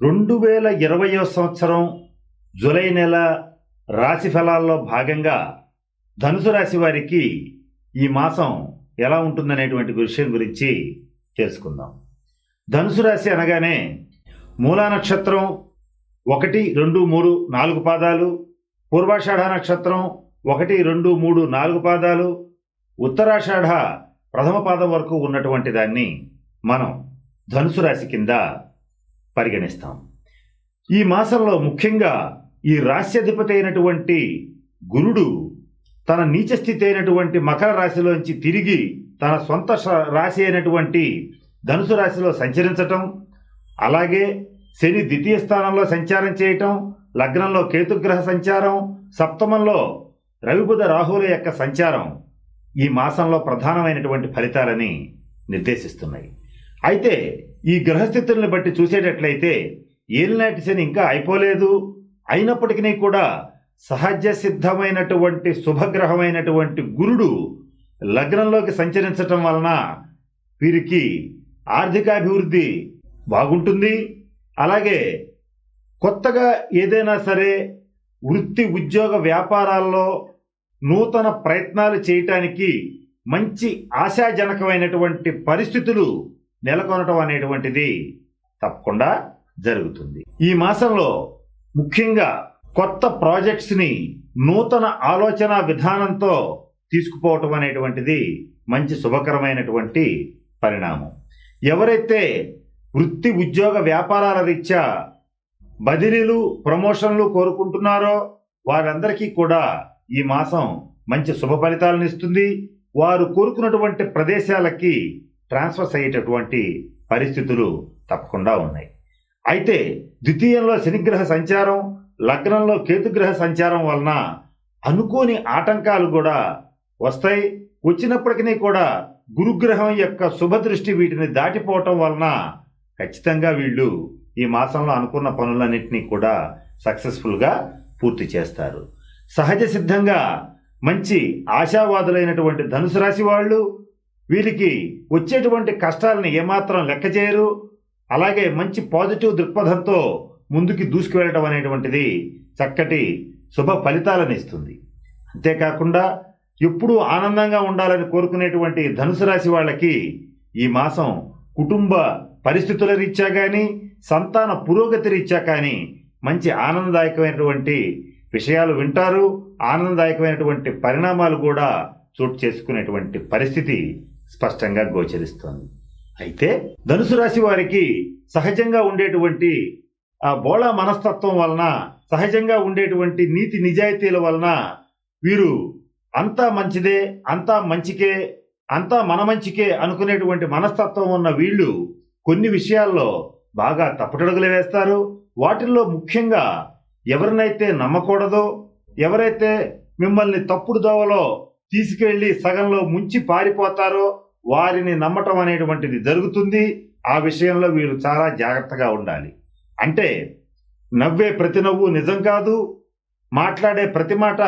రెండు వేల ఇరవయో సంవత్సరం జూలై నెల రాశి ఫలాల్లో భాగంగా ధనుసు రాశి వారికి ఈ మాసం ఎలా ఉంటుందనేటువంటి విషయం గురించి తెలుసుకుందాం. ధనుసు రాశి అనగానే మూలా నక్షత్రం ఒకటి రెండు మూడు నాలుగు పాదాలు పూర్వాషాఢ నక్షత్రం ఒకటి రెండు మూడు నాలుగు పాదాలు ఉత్తరాషాఢ ప్రథమ పాదం వరకు ఉన్నటువంటి దాన్ని మనం ధనుసు రాశి కింద పరిగణిస్తాం. ఈ మాసంలో ముఖ్యంగా ఈ రాశ్యాధిపతి అయినటువంటి గురుడు తన నీచ స్థితి అయినటువంటి మకర రాశిలోంచి తిరిగి తన సొంత రాశి అయినటువంటి ధనుసు రాశిలో సంచరించటం అలాగే శని ద్వితీయ స్థానంలో సంచారం చేయటం లగ్నంలో కేతుగ్రహ సంచారం సప్తమంలో రవిబుధ రాహుల యొక్క సంచారం ఈ మాసంలో ప్రధానమైనటువంటి ఫలితాలని నిర్దేశిస్తున్నాయి. అయితే ఈ గ్రహస్థితులను బట్టి చూసేటట్లయితే ఏలినాటి శని ఇంకా అయిపోలేదు. అయినప్పటికీ కూడా సహజ సిద్ధమైనటువంటి శుభగ్రహమైనటువంటి గురుడు లగ్నంలోకి సంచరించటం వలన వీరికి ఆర్థికాభివృద్ధి బాగుంటుంది. అలాగే కొత్తగా ఏదైనా సరే వృత్తి ఉద్యోగ వ్యాపారాల్లో నూతన ప్రయత్నాలు చేయటానికి మంచి ఆశాజనకమైనటువంటి పరిస్థితులు నెలకొనటం అనేటువంటిది తప్పకుండా జరుగుతుంది. ఈ మాసంలో ముఖ్యంగా కొత్త ప్రాజెక్ట్స్ని నూతన ఆలోచన విధానంతో తీసుకుపోవటం అనేటువంటిది మంచి శుభకరమైనటువంటి పరిణామం. ఎవరైతే వృత్తి ఉద్యోగ వ్యాపారాల రీత్యా బదిలీలు ప్రమోషన్లు కోరుకుంటున్నారో వారందరికీ కూడా ఈ మాసం మంచి శుభ ఫలితాలను ఇస్తుంది. వారు కోరుకున్నటువంటి ప్రదేశాలకి ట్రాన్స్ఫర్స్ అయ్యేటటువంటి పరిస్థితులు తప్పకుండా ఉన్నాయి. అయితే ద్వితీయంలో శనిగ్రహ సంచారం లగ్నంలో కేతుగ్రహ సంచారం వలన అనుకోని ఆటంకాలు కూడా వస్తాయి. వచ్చినప్పటికీ కూడా గురుగ్రహం యొక్క శుభదృష్టి వీటిని దాటిపోవటం వలన ఖచ్చితంగా వీళ్ళు ఈ మాసంలో అనుకున్న పనులన్నింటినీ కూడా సక్సెస్ఫుల్గా పూర్తి చేస్తారు. సహజ సిద్ధంగా మంచి ఆశావాదులైనటువంటి ధనుసు రాశి వాళ్ళు వీరికి వచ్చేటువంటి కష్టాలను ఏమాత్రం లెక్క చేయరు. అలాగే మంచి పాజిటివ్ దృక్పథంతో ముందుకి దూసుకువెళ్ళటం అనేటువంటిది చక్కటి శుభ ఫలితాలను ఇస్తుంది. అంతేకాకుండా ఎప్పుడూ ఆనందంగా ఉండాలని కోరుకునేటువంటి ధనుసు రాశి వాళ్ళకి ఈ మాసం కుటుంబ పరిస్థితుల రీత్యా కానీ సంతాన పురోగతి రీత్యా కానీ మంచి ఆనందదాయకమైనటువంటి విషయాలు వింటారు. ఆనందదాయకమైనటువంటి పరిణామాలు కూడా చోటు చేసుకునేటువంటి పరిస్థితి స్పష్టంగా గోచరిస్తోంది. అయితే ధనుసు రాశి వారికి సహజంగా ఉండేటువంటి ఆ బోళా మనస్తత్వం వలన సహజంగా ఉండేటువంటి నీతి నిజాయితీల వలన వీరు అంతా మంచిదే అంతా మంచికే అంతా మన మంచికే అనుకునేటువంటి మనస్తత్వం ఉన్న వీళ్ళు కొన్ని విషయాల్లో బాగా తప్పటడుగులు వేస్తారు. వాటిల్లో ముఖ్యంగా ఎవరినైతే నమ్మకూడదో ఎవరైతే మిమ్మల్ని తప్పుడు దోవలో తీసుకెళ్ళి సగంలో ముంచి పారిపోతారో వారిని నమ్మటం అనేటువంటిది జరుగుతుంది. ఆ విషయంలో వీరు చాలా జాగ్రత్తగా ఉండాలి. అంటే నవ్వే ప్రతి నవ్వు నిజం కాదు మాట్లాడే ప్రతి మాట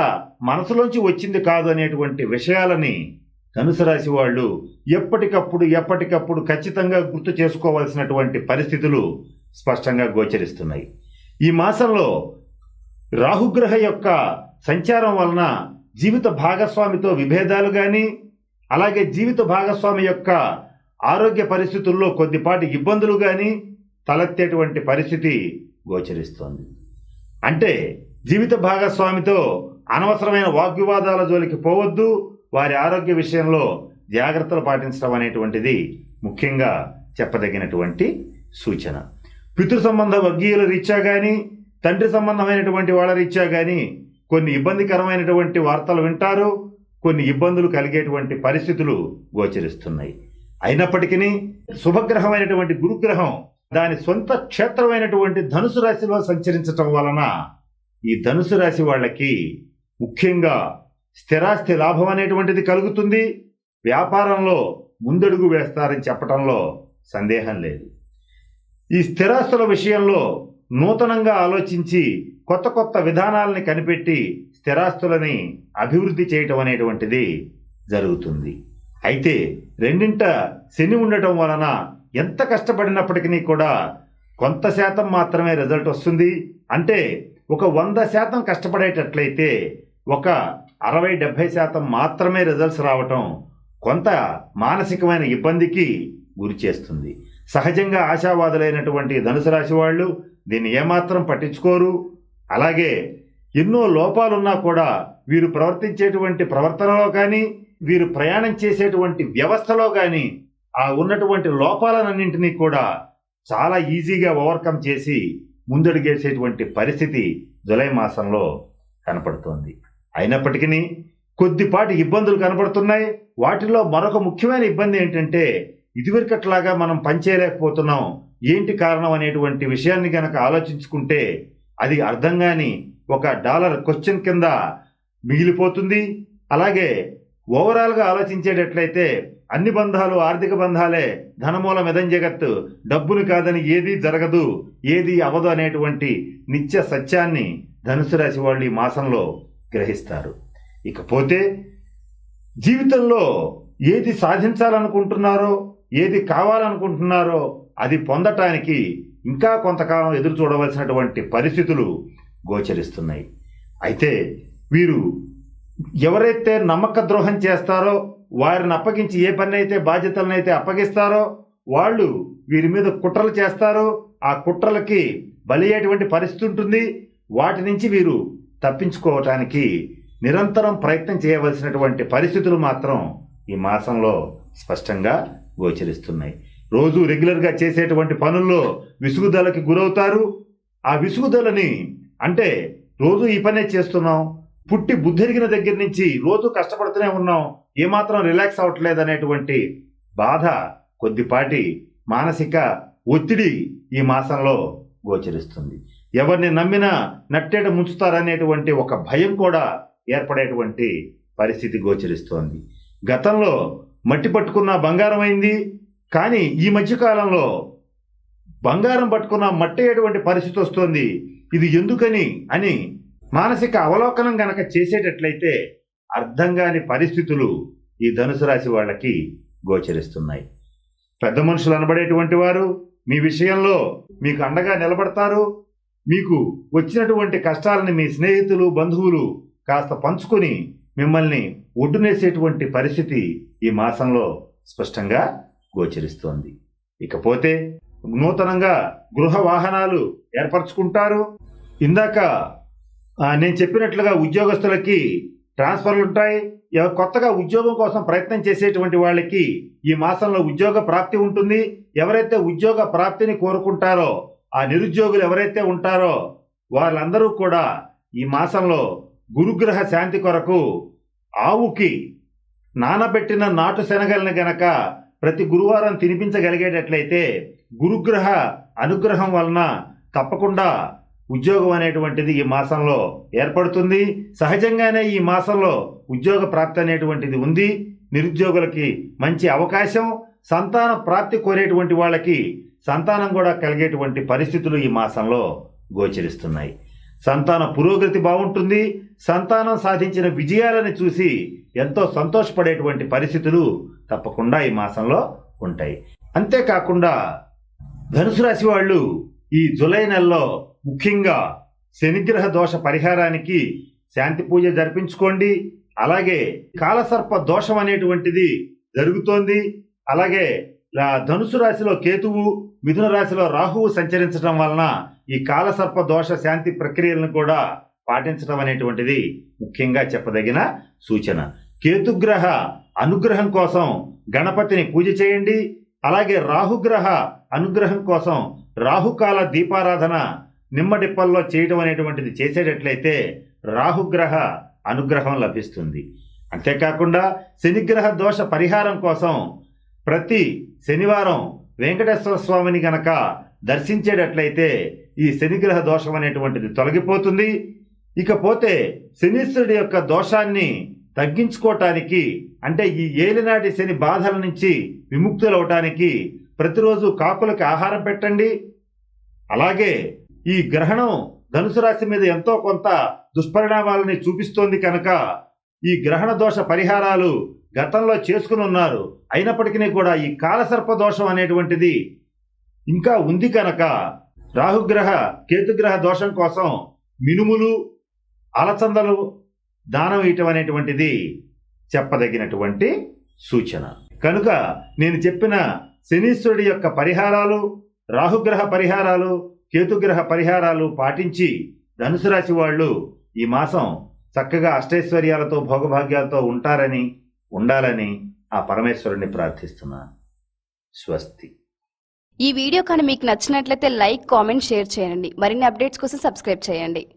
మనసులోంచి వచ్చింది కాదు అనేటువంటి విషయాలని ధనుసరాశి వాళ్ళు ఎప్పటికప్పుడు ఎప్పటికప్పుడు ఖచ్చితంగా గుర్తు చేసుకోవాల్సినటువంటి పరిస్థితులు స్పష్టంగా గోచరిస్తున్నాయి. ఈ మాసంలో రాహుగ్రహ యొక్క సంచారం వలన జీవిత భాగస్వామితో విభేదాలు కానీ అలాగే జీవిత భాగస్వామి యొక్క ఆరోగ్య పరిస్థితుల్లో కొద్దిపాటి ఇబ్బందులు కానీ తలెత్తేటువంటి పరిస్థితి గోచరిస్తోంది. అంటే జీవిత భాగస్వామితో అనవసరమైన వాగ్వివాదాల జోలికి పోవద్దు వారి ఆరోగ్య విషయంలో జాగ్రత్తలు పాటించడం అనేటువంటిది ముఖ్యంగా చెప్పదగినటువంటి సూచన. పితృ సంబంధ వర్గీయుల రీత్యా కానీ తండ్రి సంబంధమైనటువంటి వాళ్ళ రీత్యా కానీ కొన్ని ఇబ్బందికరమైనటువంటి వార్తలు వింటారు కొన్ని ఇబ్బందులు కలిగేటువంటి పరిస్థితులు గోచరిస్తున్నాయి. అయినప్పటికీ శుభగ్రహమైనటువంటి గురుగ్రహం దాని సొంత క్షేత్రమైనటువంటి ధనుసు రాశిలో సంచరించటం వలన ఈ ధనుసు రాశి వాళ్ళకి ముఖ్యంగా స్థిరాస్తి లాభం అనేటువంటిది కలుగుతుంది. వ్యాపారంలో ముందడుగు వేస్తారని చెప్పటంలో సందేహం లేదు. ఈ స్థిరాస్తుల విషయంలో నూతనంగా ఆలోచించి కొత్త కొత్త విధానాలని కనిపెట్టి స్థిరాస్తులని అభివృద్ధి చేయటం అనేటువంటిది జరుగుతుంది. అయితే రెండింట శని ఉండటం వలన ఎంత కష్టపడినప్పటికీ కూడా కొంత శాతం మాత్రమే రిజల్ట్ వస్తుంది. అంటే ఒక వంద శాతం కష్టపడేటట్లయితే ఒక అరవై డెబ్భై శాతం మాత్రమే రిజల్ట్స్ రావటం కొంత మానసికమైన ఇబ్బందికి గురి చేస్తుంది. సహజంగా ఆశావాదులైనటువంటి ధనుసు రాశి వాళ్ళు దీన్ని ఏమాత్రం పట్టించుకోరు. అలాగే ఎన్నో లోపాలున్నా కూడా వీరు ప్రవర్తించేటువంటి ప్రవర్తనలో కానీ వీరు ప్రయాణం చేసేటువంటి వ్యవస్థలో కానీ ఆ ఉన్నటువంటి లోపాలన్నింటినీ కూడా చాలా ఈజీగా ఓవర్కమ్ చేసి ముందడుగేసేటువంటి పరిస్థితి జులై మాసంలో కనపడుతోంది. అయినప్పటికీ కొద్దిపాటి ఇబ్బందులు కనపడుతున్నాయి. వాటిలో మరొక ముఖ్యమైన ఇబ్బంది ఏంటంటే ఇదివరకట్లాగా మనం పనిచేయలేకపోతున్నాం. ఏంటి కారణం అనేటువంటి విషయాన్ని గనక ఆలోచించుకుంటే అది అర్థం కాని ఒక డాలర్ క్వశ్చన్ కింద మిగిలిపోతుంది. అలాగే ఓవరాల్గా ఆలోచించేటట్లయితే అన్ని బంధాలు ఆర్థిక బంధాలే ధనమూల మెదం జగత్తు. డబ్బును కాదని ఏదీ జరగదు ఏది అవదు అనేటువంటి నిత్య సత్యాన్ని ధనుసు రాశి వాళ్ళు ఈ మాసంలో గ్రహిస్తారు. ఇకపోతే జీవితంలో ఏది సాధించాలనుకుంటున్నారో ఏది కావాలనుకుంటున్నారో అది పొందటానికి ఇంకా కొంతకాలం ఎదురు చూడవలసినటువంటి పరిస్థితులు గోచరిస్తున్నాయి. అయితే వీరు ఎవరైతే నమ్మక ద్రోహం చేస్తారో వారిని అప్పగించి ఏ పని అయితే అప్పగిస్తారో వాళ్ళు వీరి మీద కుట్రలు చేస్తారో ఆ కుట్రలకి బలయ్యేటువంటి పరిస్థితి ఉంటుంది. వాటి నుంచి వీరు తప్పించుకోవటానికి నిరంతరం ప్రయత్నం చేయవలసినటువంటి పరిస్థితులు మాత్రం ఈ మాసంలో స్పష్టంగా గోచరిస్తున్నాయి. రోజు రెగ్యులర్గా చేసేటువంటి పనుల్లో విసుగుదలకి గురవుతారు. ఆ విసుగుదలని అంటే రోజు ఈ పనే చేస్తున్నాం. పుట్టి బుద్ధిరిగిన దగ్గర నుంచి రోజు కష్టపడుతూనే ఉన్నాం. ఏమాత్రం రిలాక్స్ అవ్వట్లేదు అనేటువంటి బాధ కొద్దిపాటి మానసిక ఒత్తిడి ఈ మాసంలో గోచరిస్తుంది. ఎవరిని నమ్మినా నట్టేట ముంచుతారనేటువంటి ఒక భయం కూడా ఏర్పడేటువంటి పరిస్థితి గోచరిస్తోంది. గతంలో మట్టి పట్టుకున్న బంగారం అయింది. కానీ ఈ మధ్యకాలంలో బంగారం పట్టుకున్న మట్టి పరిస్థితి వస్తోంది. ఇది ఎందుకని అని మానసిక అవలోకనం గనక చేసేటట్లయితే అర్థం కాని పరిస్థితులు ఈ ధనుసు రాశి వాళ్ళకి గోచరిస్తున్నాయి. పెద్ద మనుషులు అనబడేటువంటి వారు మీ విషయంలో మీకు అండగా నిలబడతారు. మీకు వచ్చినటువంటి కష్టాలని మీ స్నేహితులు బంధువులు కాస్త పంచుకొని మిమ్మల్ని ఒడ్డునేసేటువంటి పరిస్థితి ఈ మాసంలో స్పష్టంగా గోచరిస్తోంది. ఇకపోతే నూతనంగా గృహ వాహనాలు ఏర్పరచుకుంటారు. ఇందాక నేను చెప్పినట్లుగా ఉద్యోగస్తులకి ట్రాన్స్ఫర్లు ఉంటాయి. కొత్తగా ఉద్యోగం కోసం ప్రయత్నం చేసేటువంటి వాళ్ళకి ఈ మాసంలో ఉద్యోగ ప్రాప్తి ఉంటుంది. ఎవరైతే ఉద్యోగ ప్రాప్తిని కోరుకుంటారో ఆ నిరుద్యోగులు ఎవరైతే ఉంటారో వాళ్ళందరూ కూడా ఈ మాసంలో గురుగ్రహ శాంతి కొరకు ఆవుకి నానబెట్టిన నాటు శనగల్ని గనక ప్రతి గురువారం తినిపించగలిగేటట్లయితే గురుగ్రహ అనుగ్రహం వలన తప్పకుండా ఉద్యోగం అనేటువంటిది ఈ మాసంలో ఏర్పడుతుంది. సహజంగానే ఈ మాసంలో ఉద్యోగ ప్రాప్తి అనేటువంటిది ఉంది. నిరుద్యోగులకి మంచి అవకాశం. సంతాన ప్రాప్తి కోరేటువంటి వాళ్ళకి సంతానం కూడా కలిగేటువంటి పరిస్థితులు ఈ మాసంలో గోచరిస్తున్నాయి. సంతాన పురోగతి బాగుంటుంది. సంతానం సాధించిన విజయాలను చూసి ఎంతో సంతోషపడేటువంటి పరిస్థితులు తప్పకుండా ఈ మాసంలో ఉంటాయి. అంతేకాకుండా ధనుసు రాశి వాళ్ళు ఈ జులై నెలలో ముఖ్యంగా శనిగ్రహ దోష పరిహారానికి శాంతి పూజ జరిపించుకోండి. అలాగే కాలసర్ప దోషం అనేటువంటిది జరుగుతోంది. అలాగే ధనుసు రాశిలో కేతువు మిథున రాశిలో రాహువు సంచరించడం వలన ఈ కాలసర్ప దోష శాంతి ప్రక్రియలను కూడా పాటించడం అనేటువంటిది ముఖ్యంగా చెప్పదగిన సూచన. కేతుగ్రహ అనుగ్రహం కోసం గణపతిని పూజ చేయండి. అలాగే రాహుగ్రహ అనుగ్రహం కోసం రాహుకాల దీపారాధన నిమ్మడిప్పల్లో చేయడం అనేటువంటిది చేసేటట్లయితే రాహుగ్రహ అనుగ్రహం లభిస్తుంది. అంతేకాకుండా శనిగ్రహ దోష పరిహారం కోసం ప్రతి శనివారం వెంకటేశ్వర స్వామిని గనక దర్శించేటట్లయితే ఈ శనిగ్రహ దోషం అనేటువంటిది తొలగిపోతుంది. ఇకపోతే శనీశ్వరుడి యొక్క దోషాన్ని తగ్గించుకోవటానికి అంటే ఈ ఏలినాటి శని బాధల నుంచి విముక్తులవటానికి ప్రతిరోజు కాకులకి ఆహారం పెట్టండి. అలాగే ఈ గ్రహణం ధనుసు రాశి మీద ఎంతో కొంత దుష్పరిణామాలని చూపిస్తోంది కనుక ఈ గ్రహణ దోష పరిహారాలు గతంలో చేసుకుని ఉన్నారు. అయినప్పటికీ కూడా ఈ కాలసర్ప దోషం అనేటువంటిది ఇంకా ఉంది కనుక రాహుగ్రహ కేతుగ్రహ దోషం కోసం మినుములు అలచందలు దానం ఇయటం అనేటువంటిది చెప్పదగినటువంటి సూచన. కనుక నేను చెప్పిన శనీశ్వరుడి యొక్క పరిహారాలు రాహుగ్రహ పరిహారాలు కేతుగ్రహ పరిహారాలు పాటించి ధనుసు రాశి వాళ్ళు ఈ మాసం చక్కగా అష్టైశ్వర్యాలతో భోగభాగ్యాలతో ఉంటారని ఉండాలని ఆ పరమేశ్వరుణ్ణి ప్రార్థిస్తున్నాను స్వస్తి. ఈ వీడియో కానీ మీకు నచ్చినట్లయితే లైక్ కామెంట్ షేర్ చేయండి. మరిన్ని అప్డేట్స్ కోసం సబ్స్క్రైబ్ చేయండి.